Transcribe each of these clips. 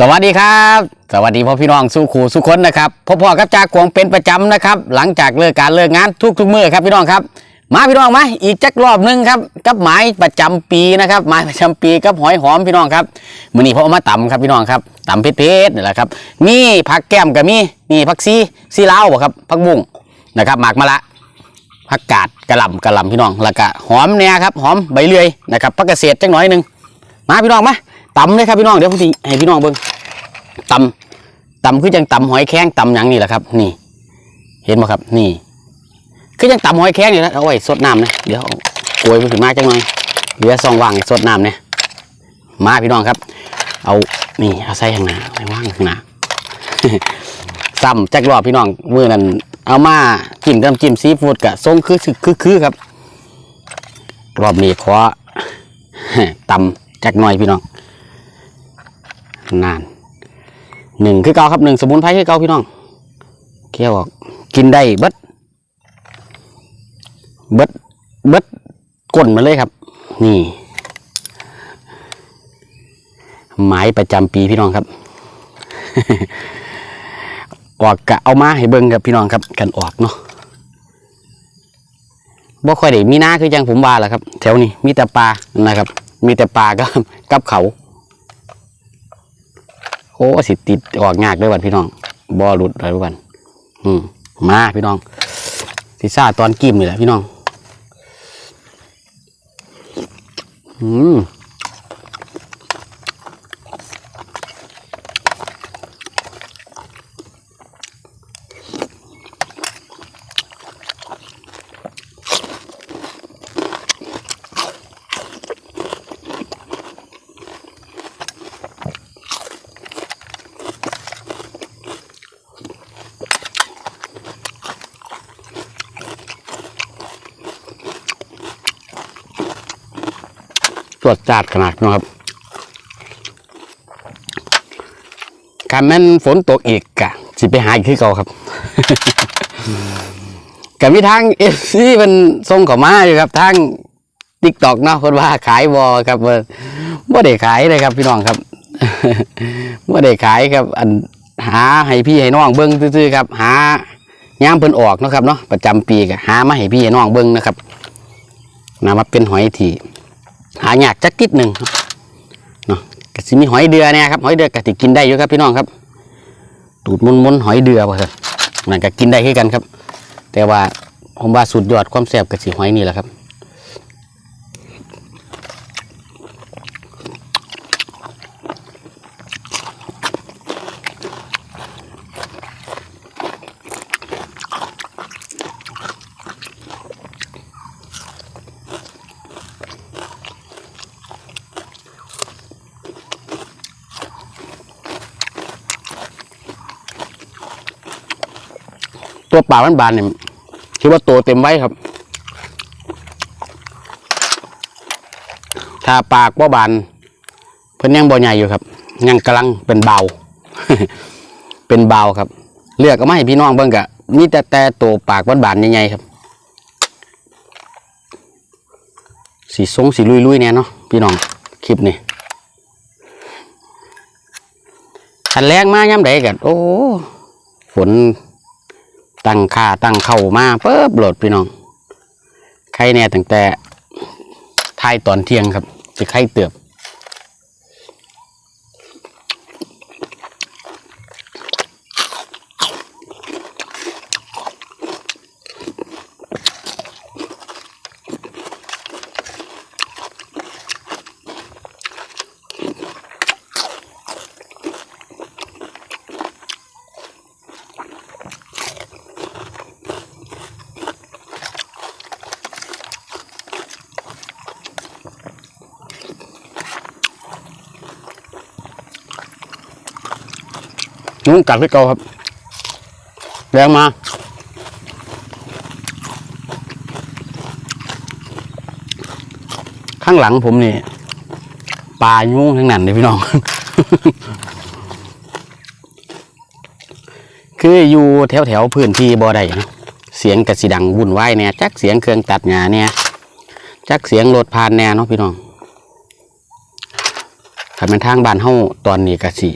สวัสดีครับ สวัสดีพ่อพี่น้องสู้ขู่สู้คนนะครับพ่อพ่อกับจากขวงเป็นประจำนะครับ หลังจากเลิกการเลิกงานทุกๆมื้อครับพี่น้องครับ มาพี่น้องมาอีกจักรอบหนึงครับกับหมายประจำปีนะครับหมายประจำปีกับหอยหอมพี่น้องครับมื้อนี้พ่อเอามาตำครับพี่น้องครับตำเผ็ดๆนี่แหละครับมีผักแก้มกับมีนี่ผักซีซีลาวบ่ครับผักบุ้งนะครับหมากมะละผักกาดกระหล่ำกระหล่ำพี่น้องแล้วก็หอมเนี่ยครับหอมใบเลื่อยนะครับผักเกษตรจังหน่อยหนึงมาพี่น้องมาตำเลยครับพี่น้องเดี๋ยวผมสิให้พี่น้องเบิ่ง ตำตำคือจังตำหอยแข้งตำหยังนี่แหละครับ นี่ เห็นไหมครับ นี่ คือจังตำหอยแข้งนี่แหละเอาไว้สดน้ำนะเดี๋ยวเอาโกยมันขึ้นมาจังหน่อยเหลือซองว่างสดน้ำเนี่ยมาพี่น้องครับ เอานี่เอาใส่ข้างหน้าไว้ว่างข้างหน้าซ้ำจักรอบพี่น้องมือนั้นเอามาจิ้มกับน้ำจิ้มซีฟู้ดกะทรงคือคือคือครับ รอบนี้ขอตำจักหน่อยพี่น้องนาน หนึ่งคือเกาครับหนึ่งสมุนไพรคือเกาพี่น้องเคี่ยวออกกินได้เบิดเบิดเบิดก้นมาเลยครับ นี่หมายประจำปีพี่น้องครับออกกะเอามาให้เบิ่งกับพี่น้องครับ กันออกเนาะบ่ค่อยได้มีหน้าคือจังผมว่าแหละครับ แถวนี้มีแต่ปลานะครับ มีแต่ปลากับกับเขา โอ้สิติดออกงากด้วยวันพี่น้องบ่หลุดอะไรด้วยวันอืมมาพี่น้องสิซ่าตอนกิมนี่แหละพี่น้องอืม วจจัดขนาดนะครับการแม่นฝนตกอีกกะสิไปหาอีกคือเก่าครับกับมีทางเอฟซีมันส่งข้ามาอยู่ครับทางติ๊กตอกเนาะคนว่าขายบอครับว่าบ่ได้ขายเลยครับพี่น้องครับบ่ได้ขายครับ อันหาให้พี่ให้น้องเบิ้งซื่อๆครับ หายามเพิ่นออกเนาะครับเนาะประจำปีก็หามาให้พี่ให้น้องเบิ้งนะครับนามาเป็นหอยที่ หายากจักติดหนึ่งเนาะกะสิมีหอยเดือเนี่ยครับหอยเดือกะติกินได้อยู่ครับพี่น้องครับ ตูดมุนมุนหอยเดือบ่ครับนั่นก็กินได้คือกันครับ แต่ว่าผมว่าสุดยอดความแซ่บกับสีหอยนี่แหละครับ ตัวปลาบานเนี่ยคิดว่าโตเต็มไว้ครับ ถ้าปากว่าบานเพิ่นยังบ่ใหญ่อยู่ครับ ยังกำลังเป็นเบา เป็นเบาครับ เลือกก็ไมาให้พี่น้องเบิ่งกะมีแต่แต่ตัวปากบานๆใหญ่ๆครับ สีสงสีลุยๆเนี่ยเนาะพี่น้องคลิปนี้คันแรงมากย่ำใดกันโอ้ฝน ตั้งค่าตั้งเข้ามาเปิ๊บโหลดพี่น้องไข่เนี่ยตั้งแต่ทายตอนเที่ยงครับจะไข่เติบ นุ่งกัดให้เก่าครับแรงมาข้างหลังผมนี่ปลายุ่งทั้งนั้นเลยพี่น้อง คืออยู่แถวแถวพื้นที่บ่อใดนะเสียงกระสีดังวุ่นวายเนี่ยจักเสียงเครื่องตัดหญ้าเนี่ยจักเสียงรถผ่านแน่เนาะพี่น้องถ้าเป็นทางบ้านเฮาตอนนี้กระสิ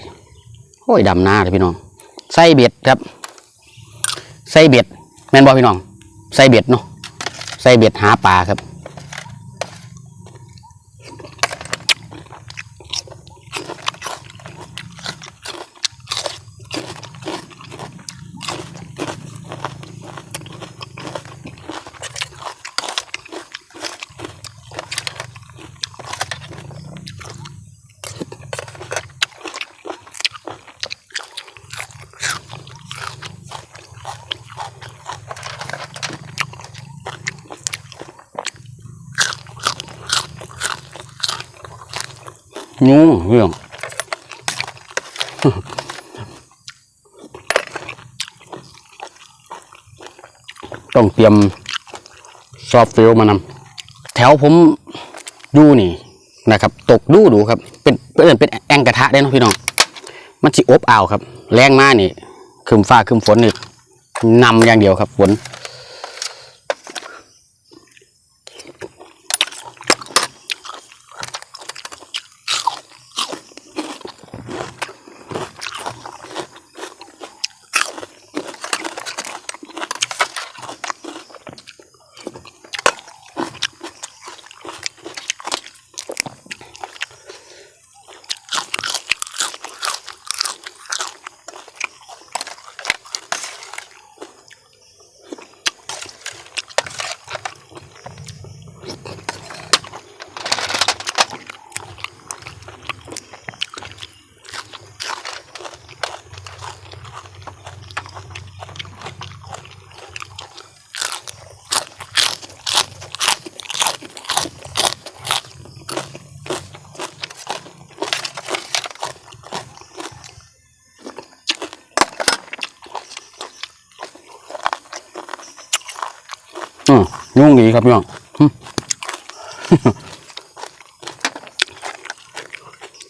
อ้ยดำหน้าเลยพี่น้องใส่เบ็ดครับ ใส่เบ็ดแม่นบอพี่น้อง ใส่เบ็ดเนาะใส่เบ็ดหาปลาครับ งูเรื่องต้องเตรียมซอฟต์ฟิลมานำแถวผมดูนี่นะครับ ตกดูดูครับ เป็นเป็นเป็นแองกระทะได้นะพี่น้องมันสิอบอ้าวครับ แรงมากนี่คืมฟ้าคืมฝนนี่นำอย่างเดียวครับฝน ยุ่งดีครับพี่น้อง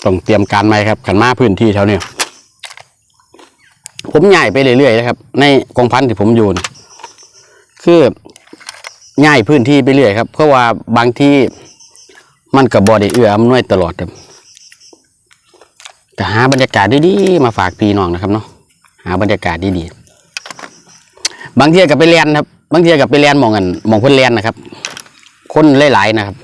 ต้องเตรียมการไหมครับขันมาพื้นที่แถวเนี้ยผมใหญ่ไปเรื่อยๆนะครับ ในกองพันที่ผมอยู่นะคือใหญ่พื้นที่ไปเรื่อยครับ เพราะว่าบางที่มันกับบอด้เอื้ออำนวยตลอดครับก็หาบรรยากาศดีๆมาฝากพี่น้องนะครับเนาะหาบรรยากาศดีๆบางที่กับไปเรียนครับ บางทีกับไปเรียนมองกันมองเพิ่นเรียนนะครับ คนหลายๆนะครับ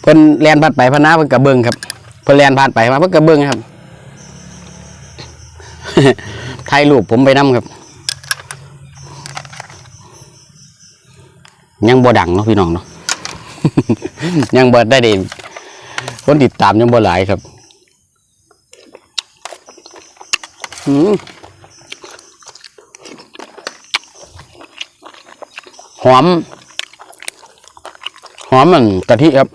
เพิ่นเรียนผ่านไปพนาเพิ่นกระเบิงครับ เพิ่นเรียนผ่านไปมาเพิ่นกระเบิงครับถ่ายรูปผมไปนํครับ ยังบ่ดังเนาะพี่น้องเนาะยังบ่ได้เด่นคนติดตามยังบ่หลายครับ อืม หอม หอมเหมือนกะทิครับ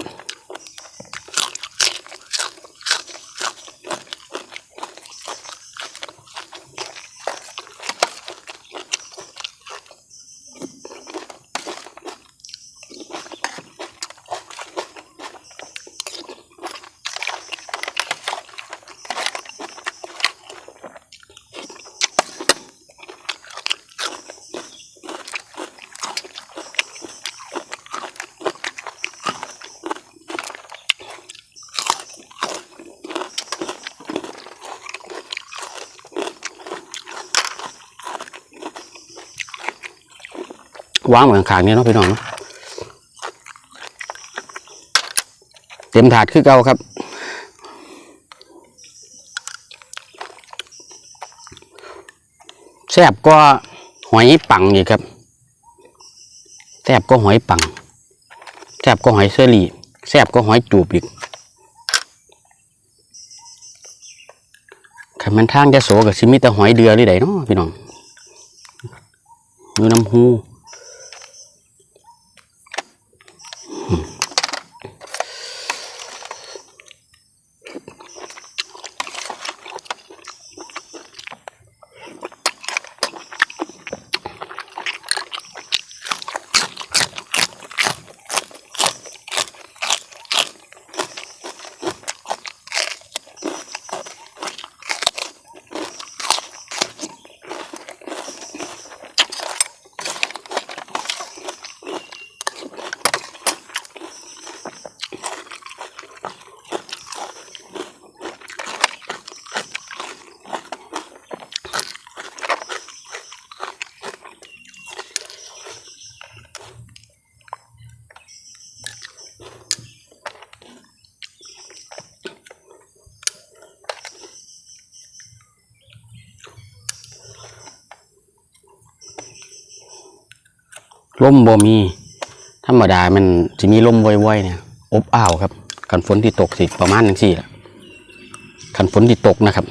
วางเหมือนขางๆนี้เนาะพี่น้องเนาะเต็มถาดคือเก่าครับแซ่บก็หอยปังอีกครับแซ่บก็หอยปังแซ่บก็หอยเชอรี่แซ่บก็หอยจูบอีกขันมันทางจะโสกับซิมิต่หอยเดือหรือใดเนาะพี่น้องอยู่น้ำหู อ ลมบ่มี ธรรมดามันจะมีลมว่อยๆเนี่ยอบอ้าวครับ กันฝนที่ตกสิประมาณนึงสี่ละกันฝนที่ตกนะครับ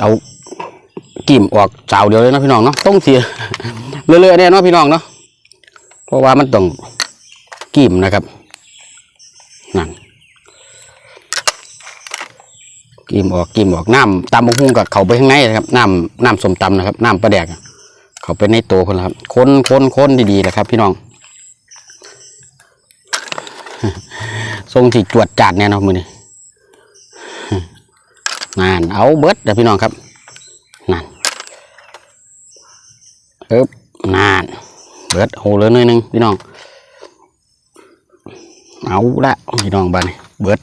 เอากิ่มออกเจ้าเดียวเลยนะพี่น้องเนาะต้องเสียเรื่อยๆเนี่ยเนาะพี่น้องเนาะเพราะว่ามันต้องกิ่มนะครับนั่นกิ่มออกกิ่มออกน้ำตำบะฮุ่งกับเขาไปข้างในนะครับน้ำน้ำสมตำนะครับน้ำปลาแดกเขาไปในตัวคนครับคนคนคนดีๆแหละครับ พี่น้องทรงที่จวดจัดเนี่ยเนาะมือนี้ นั่นเอาเบิดเดี๋ยวพี่น้องครับนั่นเอ๊บนั่นเบิดโหเลยหน่อยหนึงพี่น้อง เอาละพี่น้องบ้านเบิด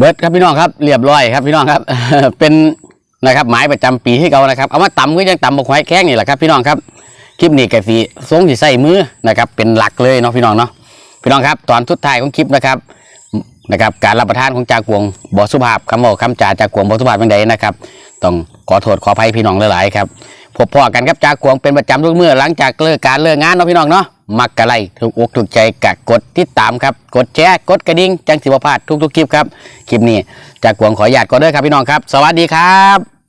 เบิดครับพี่น้องครับเรียบร้อยครับพี่น้องครับ เป็นนะครับหมายประจำปีที่เขานะครับเอามาตำก็ยังตำบกหอยแข้งนี่แหละครับ พี่น้องครับคลิปนี้กสีทรงที่ใส่มือนะครับ เป็นหลักเลยเนาะพี่น้องเนาะพี่น้องครับ ตอนทุดท้ายของคลิปนะครับนะครับการรับประทานของจากวงบอสุภาพคำบอกคำจ่าจากวงบอสุภาพเป็นใดนะครับ ต้องขอโทษขออภัยพี่น้องหลายๆครับพบพ่อกันครับจากวงเป็นประจำทุกเมื่อหลังจากเลิกการเลิกงานเนาะพี่น้องเนาะ มักกะไลถูกอกถูกใจกะกดติดตามครับ กดแชร์กดกระดิ่งจังสิบพลาดทุกๆคลิปครับ คลิปนี้จากวงขออนุญาตก็เด้อครับพี่น้องครับ สวัสดีครับ